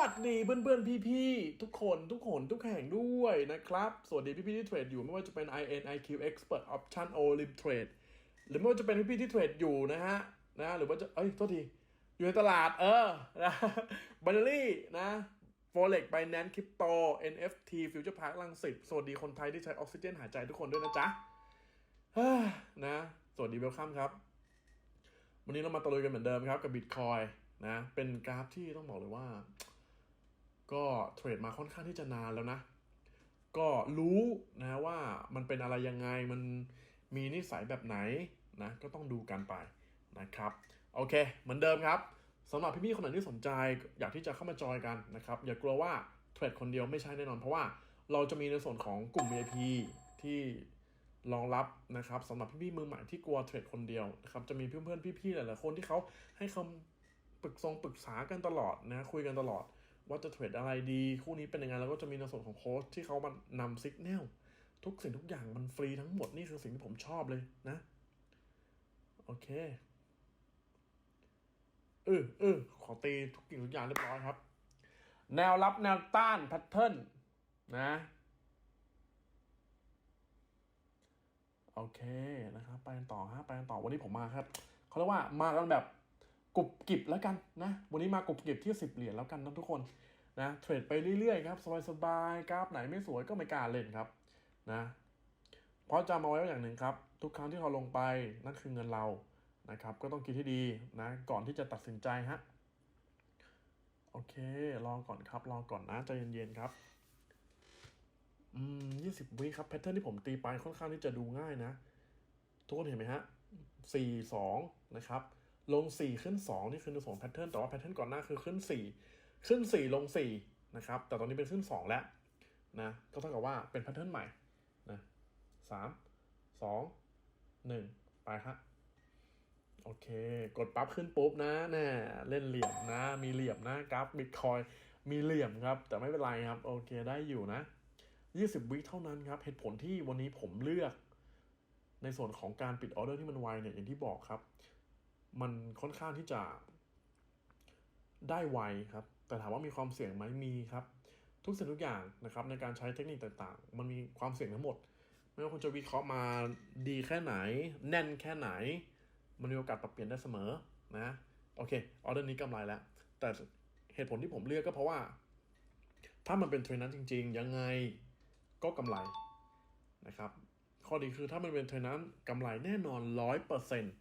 วัสดีเพื่อนๆ พี่ๆ ทุกคนทุกคนทุกแห่งด้วยนะครับ สวัสดีพี่ๆที่เทรดอยู่ไม่ว่าจะเป็น IN IQ Expert Option o l i m Trade หรือไม่ว่าจะเป็นพี่ๆที่เทรดอยู่นะฮะนะหรือว่าจะเอ้ยโทษทีอยู่ในตลาดเออนะบันลี่นะ Forex Binance Crypto NFT Future Park ลังสิตสวัสดีคนไทยที่ใช้ออกซิเจนหายใจทุกคนด้วยนะจ๊ะนะสวัสดีเวลคัมครับ วันนี้เรามาตะลุยกันเหมือนเดิมครับกับบิตคอยนะเป็นกราฟที่ต้องบอกเลยว่า ก็เทรดมาค่อนข้างที่จะนานแล้วนะ ก็รู้นะว่ามันเป็นอะไรยังไงมันมีนิสัยแบบไหนนะก็ต้องดูกันไปนะครับโอเค เหมือนเดิมครับสำหรับพี่ๆคนไหนที่สนใจอยากที่จะเข้ามาจอยกันนะครับ อย่ากลัวว่าเทรดคนเดียวไม่ใช่แน่นอน เพราะว่าเราจะมีในส่วนของกลุ่ม VIP ที่รองรับนะครับสำหรับพี่ๆมือใหม่ที่กลัวเทรดคนเดียวนะครับจะมีเพื่อนๆพี่ๆหลายๆคนที่เขาให้คำปรึกษงปรึกษากันตลอดนะคุยกันตลอด ว่าจะเทรดอะไรดี คู่นี้เป็นยังไงแล้วก็จะมีในส่วนของโค้ชที่เขามานำซิกแนลทุกสิ่งทุกอย่างมันฟรีทั้งหมดนี่คือสิ่งที่ผมชอบเลยนะ โอเคเออเออขอตีทุกสิ่งทุกอย่างเรียบร้อยครับ แนวรับแนวต้านแพทเทิร์นนะโอเคนะครับ ไปกันต่อฮะไปกันต่อวันนี้ผมมาครับเขาเรียกว่ามากันแบบ กรุบกริบแล้วกันนะวันนี้มากรุบกริบที่สิบเหรียญแล้วกันนะทุกคนนะเทรดไปเรื่อยๆครับสบายๆกราฟไหนไม่สวยก็ไม่กล้าเล่นครับนะเพราะจำเอาไว้อย่างหนึ่งครับ ทุกครั้งที่เราลงไปนั่นคือเงินเรานะครับ ก็ต้องคิดให้ดีนะก่อนที่จะตัดสินใจฮะโอเครองก่อนครับรองก่อนนะใจเย็นๆครับอืมยี่สิบวิครับแพทเทิร์นที่ผมตีไปค่อนข้างที่จะดูง่ายนะ ทุกคนเห็นไหมฮะสี่สองนะครับ ลงสี่ขึ้นสองนี่คือในส่วนแพทเทิร์นแต่ว่าแพทเทิร์นก่อนหน้าคือขึ้นสี่ขึ้นสี่ลงสี่นะครับแต่ตอนนี้เป็นขึ้นสองแล้วนะก็เท่ากับว่าเป็นแพทเทิร์นใหม่นะสามสองหนึ่งไปฮะโอเค กดปั๊บขึ้นปุ๊บนะแน่เล่นเหลี่ยมนะ มีเหลี่ยมนะกราฟบิตคอยมีเหลี่ยมครับ แต่ไม่เป็นไรครับ โอเคได้อยู่นะ 20 วิเท่านั้นครับ เหตุผลที่วันนี้ผมเลือก ในส่วนของการปิดออเดอร์ที่มันไวเนี่ยอย่างที่บอกครับ มันค่อนข้างที่จะได้ไวครับ แต่ถามว่ามีความเสี่ยงไหมมีครับ ทุกสิ่งทุกอย่างนะครับในการใช้เทคนิคต่างๆ มันมีความเสี่ยงทั้งหมด ไม่ว่าคุณจะวิเคราะห์มาดีแค่ไหน แน่นแค่ไหน มันมีโอกาสปรับเปลี่ยนได้เสมอนะ โอเคออเดอร์นี้กำไรแล้ว แต่เหตุผลที่ผมเลือกก็เพราะว่า ถ้ามันเป็นเทรนด์นั้นจริง ๆ ยังไงก็กำไรนะครับ ข้อดีคือถ้ามันเป็นเทรนนั้นกำไรแน่นอนร้อยเปอร์เซ็นต์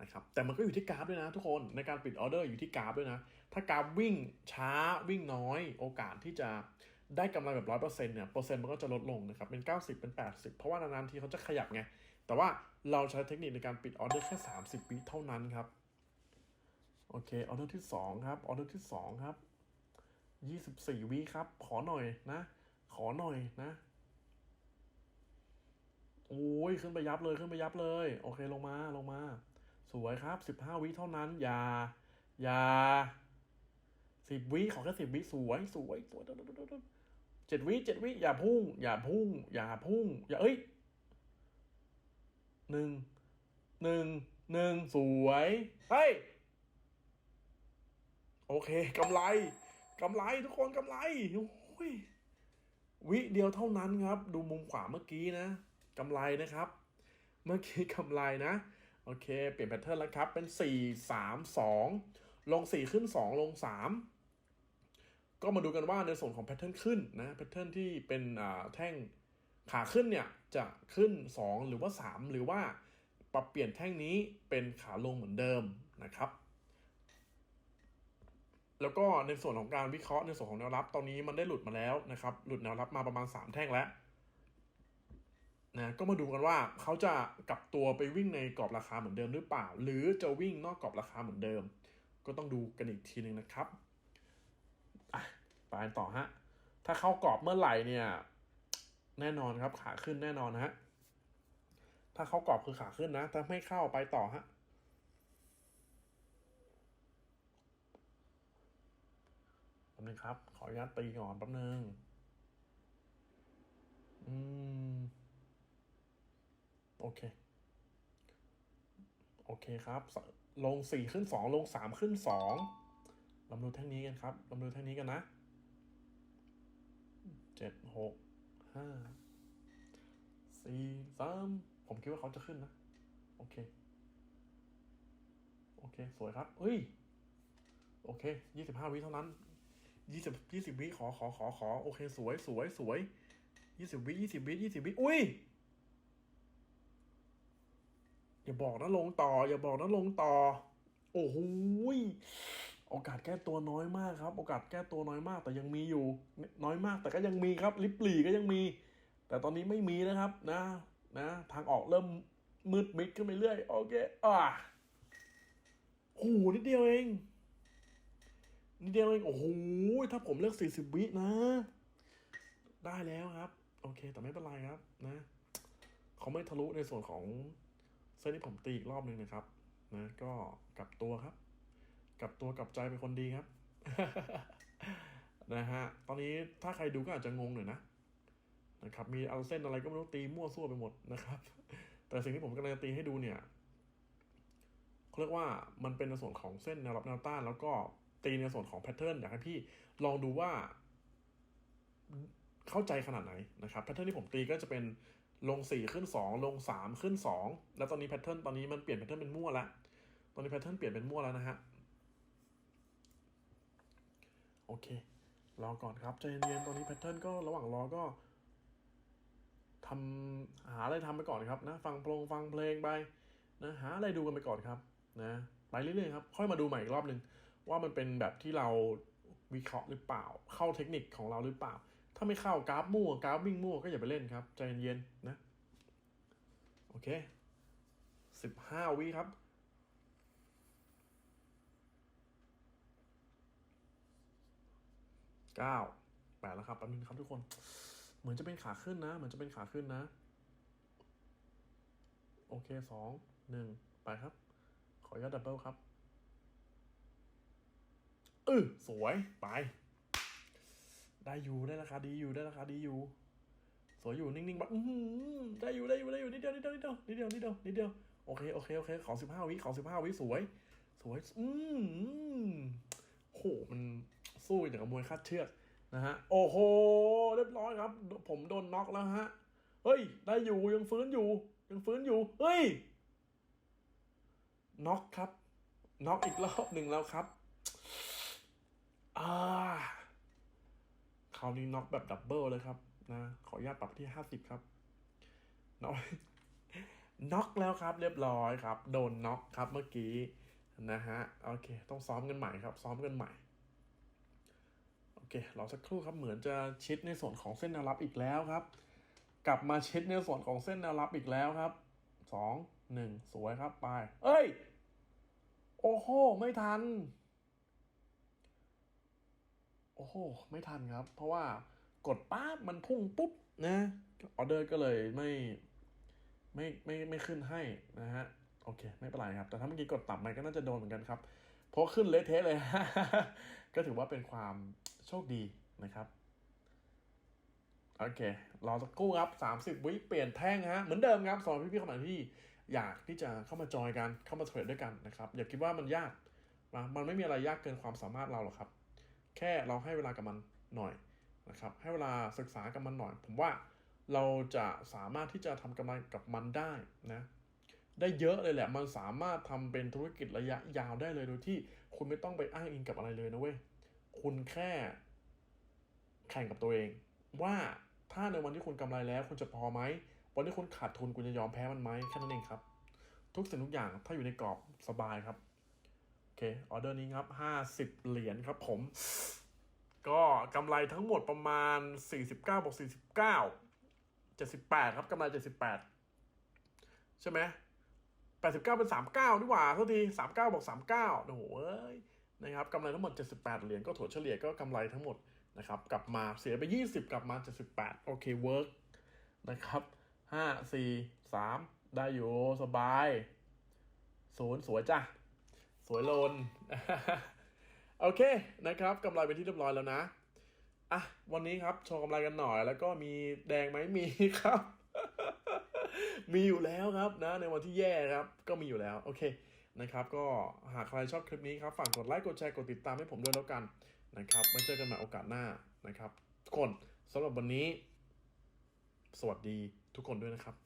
นะครับแต่มันก็อยู่ที่กราฟด้วยนะทุกคนในการปิดออเดอร์อยู่ที่กราฟด้วยนะ ถ้ากราฟวิ่งช้าวิ่งน้อย โอกาสที่จะได้กำไรแบบร้อยเปอร์เซ็นต์เนี่ยเปอร์เซ็นต์มันก็จะลดลงนะครับเป็น 90 เป็น 80 เพราะว่านานๆทีเขาจะขยับไง แต่ว่าเราใช้เทคนิคในการปิดออเดอร์แค่ 30วิเท่านั้นครับโอเคออเดอร์ที่ 2 ครับออเดอร์ที่ 2 ครับ 24วิครับ ขอหน่อยนะ ขอหน่อยนะโอ้ยขึ้นไปยับเลยขึ้นไปยับเลย โอเคลงมาลงมา สวยครับสิบห้าวิเท่านั้น อย่า อย่าสิบวิขอแค่สิบวิสวยสวยสวยเจ็ดวิเจ็ดวิอย่าพุ่ง อย่าพุ่ง อย่าพุ่ง อย่าเอ้ยหนึ่งหนึ่งหนึ่งสวยเฮ้ยโอเคกำไรกำไรทุกคนกำไรโอ้ยวิเดียวเท่านั้นครับ ดูมุมขวาเมื่อกี้นะกำไรนะครับ เมื่อกี้กำไรนะ โอเค เปลี่ยนแพทเทิร์นแล้วครับ เป็น 4 3 2 ลง 4 ขึ้น 2 ลง 3 ก็มาดูกันว่าในส่วนของแพทเทิร์นขึ้นนะแพทเทิร์นที่เป็นแท่งขาขึ้นเนี่ยจะขึ้น 2 หรือว่า 3 หรือว่าปรับเปลี่ยนแท่งนี้เป็นขาลงเหมือนเดิมนะครับ แล้วก็ในส่วนของการวิเคราะห์ในส่วนของแนวรับตอนนี้มันได้หลุดมาแล้วนะครับ หลุดแนวรับมาประมาณ 3 แท่งแล้ว นะก็มาดูกันว่าเขาจะกลับตัวไปวิ่งในกรอบราคาเหมือนเดิมหรือเปล่า หรือจะวิ่งนอกกรอบราคาเหมือนเดิม ก็ต้องดูกันอีกทีหนึ่งนะครับไปกันต่อฮะถ้าเข้ากรอบเมื่อไหร่เนี่ย แน่นอนครับขาขึ้นแน่นอนนะฮะถ้าเข้ากรอบคือขาขึ้นนะถ้าไม่เข้าไปต่อฮะแป๊บนึงครับ ขออนุญาตตีก่อนแป๊บนึง อืม โอเค โอเคครับ ลงสี่ขึ้นสองลงสามขึ้นสองรามาดูแท่งนี้กันครับเรามาดูแท่งนี้กันนะเจ็ดหกห้าสี่สามผมคิดว่าเขาจะขึ้นนะ โอเค โอเค สวยครับเฮ้ย โอเคยี่สิบห้าวิเท่านั้นยี่สิบยี่สิบวิขอขอขอขอ โอเค สวยสวยสวยยี่สิบวิยี่สิบวิยี่สิบวิอุ้ย อย่าบอกนะลงต่อ อย่าบอกนะลงต่อ โอ้โหโอกาสแก้ตัวน้อยมากครับ โอกาสแก้ตัวน้อยมากแต่ยังมีอยู่ น้อยมากแต่ก็ยังมีครับ ลิปปลีก็ยังมี แต่ตอนนี้ไม่มีนะครับนะนะ ทางออกเริ่มมืดมิดขึ้นไปเรื่อยโอเคอ่าโอ้โหนิดเดียวเองนิดเดียวเองโอ้โหถ้าผมเลือกสี่สิบวินะ ได้แล้วครับ โอเค แต่ไม่เป็นไรครับนะ เขาไม่ทะลุในส่วนของ เส้นที่ผมตีอีกรอบหนึ่งนะครับนะก็กลับตัวครับ กลับตัวกลับใจเป็นคนดีครับนะฮะตอนนี้ถ้าใครดูก็อาจจะงงหน่อยนะนะครับมีเอาเส้นอะไรก็ไม่รู้ตีมั่วซั่วไปหมดนะครับ แต่สิ่งที่ผมกำลังจะตีให้ดูเนี่ยเขาเรียกว่ามันเป็นในส่วนของเส้นแนวรับแนวต้าน แล้วก็ตีในส่วนของแพทเทิร์นอยากให้พี่ลองดูว่าเข้าใจขนาดไหนนะครับแพทเทิร์นที่ผมตีก็จะเป็น ลงสี่ขึ้นสองลงสามขึ้นสองแล้วตอนนี้แพทเทิร์นตอนนี้มันเปลี่ยนแพทเทิร์นเป็นมั่วแล้วตอนนี้แพทเทิร์นเปลี่ยนเป็นมั่วแล้วนะฮะโอเครอก่อนครับใจเย็นๆตอนนี้แพทเทิร์นก็ระหว่างรอก็ทำหาอะไรทำไปก่อนครับนะฟังเพลงฟังเพลงไปนะหาอะไรดูกันไปก่อนครับนะไปเรื่อยๆครับค่อยมาดูใหม่อีกรอบหนึ่งว่ามันเป็นแบบที่เราวิเคราะห์หรือเปล่า เข้าเทคนิคของเราหรือเปล่า ถ้าไม่เข้ากราฟมั่วกราฟวิ่งมั่วก็อย่าไปเล่นครับ ใจเย็นๆนะ โอเคสิบห้าวิครับเก้าแปดแล้วครับแป๊บนึงครับทุกคน เหมือนจะเป็นขาขึ้นนะ เหมือนจะเป็นขาขึ้นนะ โอเคสองหนึ่งไปครับ ขออนุญาดับเบิลครับเออสวย ไป ได้อยู่ได้ราคาดีอยู่ได้ราคาดีอยู่ สวยอยู่นิ่งๆแบบอื้อหือได้อยู่ได้อยู่ได้อยู่นิดเดียวนิดเดียวนิดเดียวนิดเดียวนิดเดียวนิดเดียวโอเคโอเคโอเคขอสิบห้าวิขอสิบห้าวิสวย สวย อืมโหมันสู้อย่างกับมวยคาดเชือกนะฮะ โอ้โห เรียบร้อยครับ ผมโดนน็อกแล้วฮะ เฮ้ย ได้อยู่ยังฟื้นอยู่ ยังฟื้นอยู่ เฮ้ย น็อกครับ น็อกอีกรอบหนึ่งแล้วครับ อ่าาวนี้น็อกแบบดับเบิลเลยครับนะขออนุญาตปรับที่ห้าสิบครับน็อกน็อกแล้วครับ เรียบร้อยครับ โดนน็อกครับเมื่อกี้นะฮะโอเค ต้องซ้อมกันใหม่ครับ ซ้อมกันใหม่โอเครอสักครู่ครับเหมือนจะชิดในส่วนของเส้นแนวรับอีกแล้วครับ กลับมาชิดในส่วนของเส้นแนวรับอีกแล้วครับสองหนึ่งสวยครับไป เอ้ย โอ้โหไม่ทัน โอ้โห ไม่ทันครับ เพราะว่ากดปั๊บมันพุ่งปุ๊บนะออเดอร์ก็เลยไม่ไม่ไม่ไม่ขึ้นให้นะฮะ โอเค ไม่เป็นไรครับ แต่ถ้าเมื่อกี้กดต่ำไปก็น่าจะโดนเหมือนกันครับ เพราะขึ้นเละเทะเลย ก็ถือว่าเป็นความโชคดีนะครับ โอเค รอสักครู่ครับสามสิบวิเปลี่ยนแท่งฮะ เหมือนเดิมครับสอนพี่ๆคนไหนที่อยากที่จะเข้ามาจอยกัน เข้ามาเทรดด้วยกันนะครับ อย่าคิดว่ามันยากนะมันไม่มีอะไรยากเกินความสามารถเราหรอกครับ แค่เราให้เวลากับมันหน่อยนะครับ ให้เวลาศึกษากับมันหน่อย ผมว่าเราจะสามารถที่จะทำกำไรกับมันได้นะ ได้เยอะเลยแหละ มันสามารถทำเป็นธุรกิจระยะยาวได้เลยโดยที่คุณไม่ต้องไปอ้างอิงกับอะไรเลยนะเว้ย คุณแค่แข่งกับตัวเอง ว่าถ้าในวันที่คุณกำไรแล้ว คุณจะพอไหม วันที่คุณขาดทุนคุณจะยอมแพ้มันไหมแค่นั้นเองครับ ทุกสิ่งทุกอย่างถ้าอยู่ในกรอบสบายครับ อเคออเดอร์นี้ครับห้าสิบเหรียญครับผม ก็กำไรทั้งหมดประมาณสี่สิบเก้าบวกสี่สิบเก้าเจ็ดสิบแปดครับกำไรเจ็ดสิบแปดใช่ไหมแปดสิบเก้าเป็นสามเก้าดีกว่าเท่าทีสามเก้าบอกสามเก้าโอ้โหเอ้ยนะครับกำไรทั้งหมดเจ็ดสิบแปดเหรียญก็ถั่วเฉลี่ยก็กำไรทั้งหมดนะครับกลับมาเสียไปยี่สิบกลับมาเจ็ดสิบแปดโอเคเวิร์กนะครับห้าสี่สามได้อยู่ สบาย ศูนย์สวยจ้ะ สวยโลน โอเคนะครับกำไรเป็นที่เรียบร้อยแล้วนะ อะ วันนี้ครับโชว์กำไรกันหน่อย แล้วก็มีแดงไหมมีครับ มีอยู่แล้วครับนะ ในวันที่แย่ครับ ก็มีอยู่แล้วโอเคนะครับก็หากใครชอบคลิปนี้ครับฝากกดไลค์กดแชร์กดติดตามให้ผมด้วยแล้วกันนะครับไว้เจอกันใหม่โอกาสหน้านะครับทุกคนสำหรับวันนี้ สวัสดีทุกคนด้วยนะครับ